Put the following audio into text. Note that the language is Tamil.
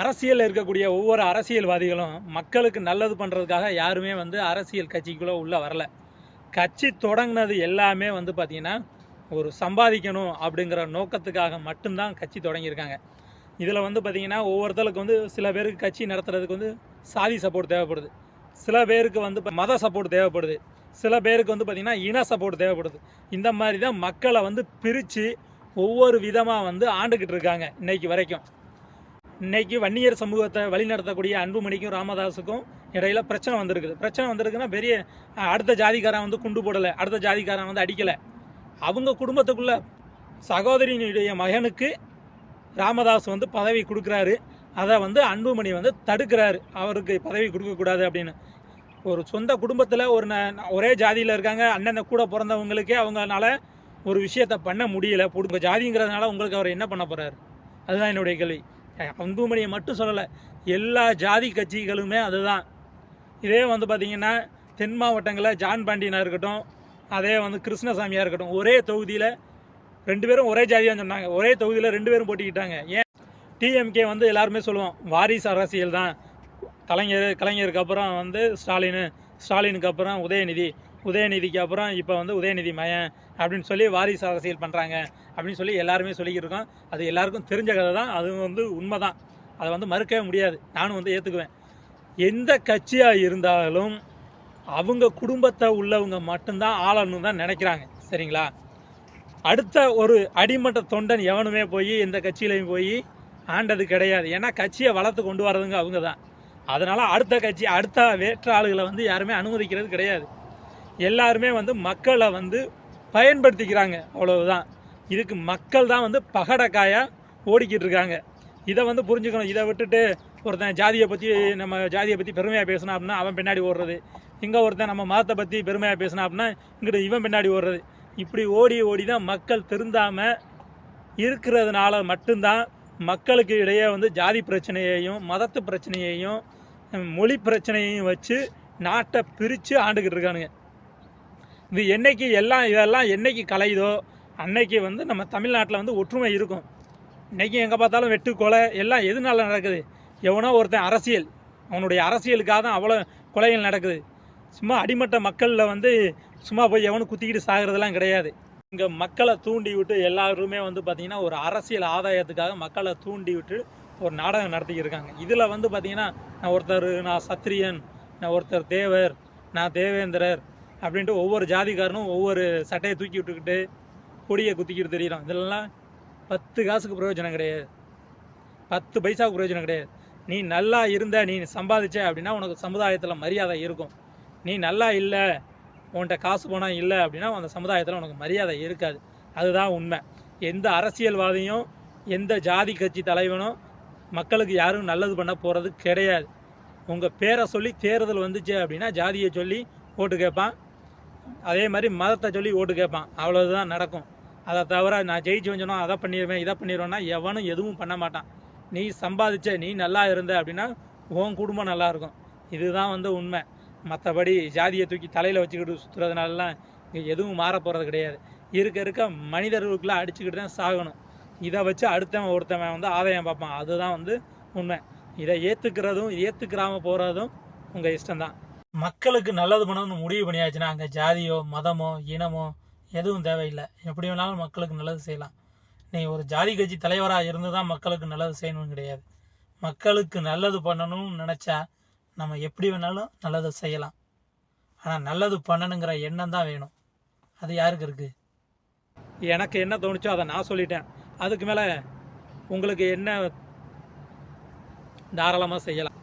அரசியலில் இருக்கக்கூடிய ஒவ்வொரு அரசியல்வாதிகளும் மக்களுக்கு நல்லது பண்ணுறதுக்காக யாருமே வந்து அரசியல் கட்சிக்குள்ளே உள்ளே வரல. கட்சி தொடங்கினது எல்லாமே வந்து பார்த்திங்கன்னா ஒரு சம்பாதிக்கணும் அப்படிங்கிற நோக்கத்துக்காக மட்டும்தான் கட்சி தொடங்கியிருக்காங்க. இதில் வந்து பார்த்திங்கன்னா ஒவ்வொருத்தருக்கு வந்து சில பேருக்கு கட்சி நடத்துறதுக்கு வந்து சாதி சப்போர்ட் தேவைப்படுது. சில பேருக்கு வந்து மத சப்போர்ட் தேவைப்படுது. சில பேருக்கு வந்து பார்த்திங்கன்னா இன சப்போர்ட் தேவைப்படுது. இந்த மாதிரி தான் மக்களை வந்து பிரித்து ஒவ்வொரு விதமாக வந்து ஆண்டுக்கிட்டு இருக்காங்க இன்றைக்கு வரைக்கும். இன்னைக்கு வன்னியர் சமூகத்தை வழிநடத்தக்கூடிய அன்புமணிக்கும் ராமதாஸுக்கும் இடையில பிரச்சனை வந்திருக்குது. பிரச்சனை வந்திருக்குன்னா பெரிய அடுத்த ஜாதிக்காரன் வந்து குண்டு போடலை அடுத்த ஜாதிக்காரன் வந்து அடிக்கலை. அவங்க குடும்பத்துக்குள்ள சகோதரியினுடைய மகனுக்கு ராமதாஸ் வந்து பதவி கொடுக்குறாரு. அதை வந்து அன்புமணி வந்து தடுக்கிறாரு. அவருக்கு பதவி கொடுக்கக்கூடாது அப்படின்னு. ஒரு சொந்த குடும்பத்தில் ஒரு ந- ஒரே ஜாதியில் இருக்காங்க அண்ணன் கூட பிறந்தவங்களுக்கே அவங்கனால ஒரு விஷயத்த பண்ண முடியல. உங்க ஜாதிங்கிறதுனால உங்களுக்கு அவர் என்ன பண்ண போகிறாரு அதுதான் என்னுடைய கேள்வி. அஹ் அன்புமணியை மட்டும் சொல்லலை எல்லா ஜாதி கட்சிகளுமே அதுதான். இதே வந்து பார்த்தீங்கன்னா தென் மாவட்டங்களில் ஜான் பாண்டியனாக இருக்கட்டும் அதே வந்து கிருஷ்ணசாமியாக இருக்கட்டும் ஒரே தொகுதியில் ரெண்டு பேரும் ஒரே ஜாதியாக சொன்னாங்க. ஒரே தொகுதியில் ரெண்டு பேரும் போட்டிக்கிட்டாங்க. ஏன்? டிஎம்கே வந்து எல்லாருமே சொல்லுவோம் வாரிசு அரசியல் தான் கலைஞர் கலைஞருக்கு அப்புறம் வந்து ஸ்டாலின் ஸ்டாலினுக்கு அப்புறம் உதயநிதி. உதயநிதிக்கு அப்புறம் இப்போ வந்து உதயநிதி மயன் அப்படின்னு சொல்லி வாரிசு அரசியல் பண்ணுறாங்க அப்படின்னு சொல்லி எல்லாருமே சொல்லிக்கிட்டு இருக்கோம் அது எல்லாருக்கும் தெரிஞ்ச கதை தான். அது வந்து உண்மை தான் அதை வந்து மறுக்கவே முடியாது. நானும் வந்து ஏற்றுக்குவேன் எந்த கட்சியாக இருந்தாலும் அவங்க குடும்பத்தை உள்ளவங்க மட்டும்தான் ஆளணும் தான் நினைக்கிறாங்க. சரிங்களா? அடுத்த ஒரு அடிமட்ட தொண்டன் எவனுமே போய் எந்த கட்சியிலையும் போய் ஆண்டது கிடையாது. ஏன்னா கட்சியை வளர்த்து கொண்டு வர்றதுங்க அவங்க தான் அதனால் அடுத்த கட்சி அடுத்த வேற்ற ஆளுகளை வந்து யாருமே அனுமதிக்கிறது கிடையாது. எல்லாருமே வந்து மக்களை வந்து பயன்படுத்திக்கிறாங்க. அவ்வளவுதான். இதுக்கு மக்கள் தான் வந்து பகடக்காயாக ஓடிக்கிட்டு இருக்காங்க. இதை வந்து புரிஞ்சுக்கணும். இதை விட்டுட்டு ஒருத்தன் ஜாதியை பற்றி நம்ம ஜாதியை பற்றி பெருமையாக பேசினா அப்படின்னா அவன் பின்னாடி ஓடுறது. இங்கே ஒருத்தன் நம்ம மதத்தை பற்றி பெருமையாக பேசினா அப்படின்னா இங்கிட்ட இவன் பின்னாடி ஓடுறது. இப்படி ஓடி ஓடி தான் மக்கள் திருந்தாமல் இருக்கிறதுனால மட்டும்தான் மக்களுக்கு இடையே வந்து ஜாதி பிரச்சனையையும் மதத்து பிரச்சனையையும் மொழி பிரச்சனையையும் வச்சு நாட்டை பிரித்து ஆண்டுக்கிட்டு இருக்கானுங்க. இது என்றைக்கு எல்லாம் இதெல்லாம் என்னைக்கு கலையுதோ அன்னைக்கு வந்து நம்ம தமிழ்நாட்டில் வந்து ஒற்றுமை இருக்கும். இன்றைக்கி எங்கே பார்த்தாலும் வெட்டு கொலை எல்லாம் எதனால நடக்குது? எவனோ ஒருத்தன் அரசியல். அவனுடைய அரசியலுக்காக தான் அவ்வளோ கொலைகள் நடக்குது. சும்மா அடிமட்ட மக்களில் வந்து சும்மா போய் எவனும் குத்திக்கிட்டு சாகிறதெல்லாம் கிடையாது. இங்கே மக்களை தூண்டி விட்டு எல்லாருமே வந்து பார்த்திங்கன்னா ஒரு அரசியல் ஆதாயத்துக்காக மக்களை தூண்டி விட்டு ஒரு நாடகம் நடத்திக்கிட்டு இருக்காங்க. இதில் வந்து பார்த்திங்கன்னா நான் ஒருத்தர் நான் சத்திரியன் நான் ஒருத்தர் தேவர் நான் தேவேந்திரர் அப்படின்ட்டு ஒவ்வொரு ஜாதிக்காரனும் ஒவ்வொரு சட்டையை தூக்கி விட்டுக்கிட்டு கொடியை குத்திக்கிட்டு தெரியலாம் இதெல்லாம் பத்து காசுக்கு பிரயோஜனம் கிடையாது. பத்து பைசாவுக்கு பிரயோஜனம் கிடையாது. நீ நல்லா இருந்த நீ சம்பாதிச்ச அப்படின்னா உனக்கு சமுதாயத்தில் மரியாதை இருக்கும். நீ நல்லா இல்லை உன்கிட்ட காசு பணம் இல்லை அப்படின்னா அந்த சமுதாயத்தில் உனக்கு மரியாதை இருக்காது. அதுதான் உண்மை. எந்த அரசியல்வாதியும் எந்த ஜாதி கட்சி தலைவனும் மக்களுக்கு யாரும் நல்லது பண்ண போகிறது கிடையாது. உங்கள் பேரை சொல்லி தேர்தல் வந்துச்சு அப்படின்னா ஜாதியை சொல்லி ஓட்டு கேட்பான். அதே மாதிரி மதத்தை சொல்லி ஓட்டு கேட்பான். அவ்வளோதான் நடக்கும். அதை தவிர நான் ஜெயிச்சு வந்தோம் அதை பண்ணிடுவேன் இதை பண்ணிடுவேன்னா எவனும் எதுவும் பண்ண மாட்டான். நீ சம்பாதிச்ச நீ நல்லா இருந்த அப்படின்னா உன் குடும்பம் நல்லா இருக்கும். இதுதான் வந்து உண்மை. மற்றபடி ஜாதியை தூக்கி தலையில் வச்சுக்கிட்டு சுற்றுறதுனாலலாம் இங்கே எதுவும் மாற போகிறது கிடையாது. இருக்க இருக்க மனிதர்களுக்குலாம் அடிச்சுக்கிட்டு தான் சாகணும். இதை வச்சு அடுத்தவன் ஒருத்தவன் வந்து ஆதாயம் பார்ப்பான். அதுதான் வந்து உண்மை. இதை ஏற்றுக்கிறதும் ஏற்றுக்கிறாமல் போகிறதும் உங்கள் இஷ்டம்தான். மக்களுக்கு நல்லது பண்ணணும்னு முடிவு பண்ணியாச்சுன்னா அங்கே ஜாதியோ மதமோ இனமோ எதுவும் தேவையில்லை. எப்படி வேணாலும் மக்களுக்கு நல்லது செய்யலாம். நீ ஒரு ஜாதி கட்சி தலைவராக இருந்து தான் மக்களுக்கு நல்லது செய்யணும்னு கிடையாது. மக்களுக்கு நல்லது பண்ணணும்னு நினச்சா நம்ம எப்படி வேணாலும் நல்லது செய்யலாம். ஆனால் நல்லது பண்ணணுங்கிற எண்ணம் தான் வேணும். அது யாருக்கு இருக்குது எனக்கு என்ன தோணுச்சோ அதை நான் சொல்லிட்டேன். அதுக்கு மேலே உங்களுக்கு என்ன தாராளமாக செய்யலாம்.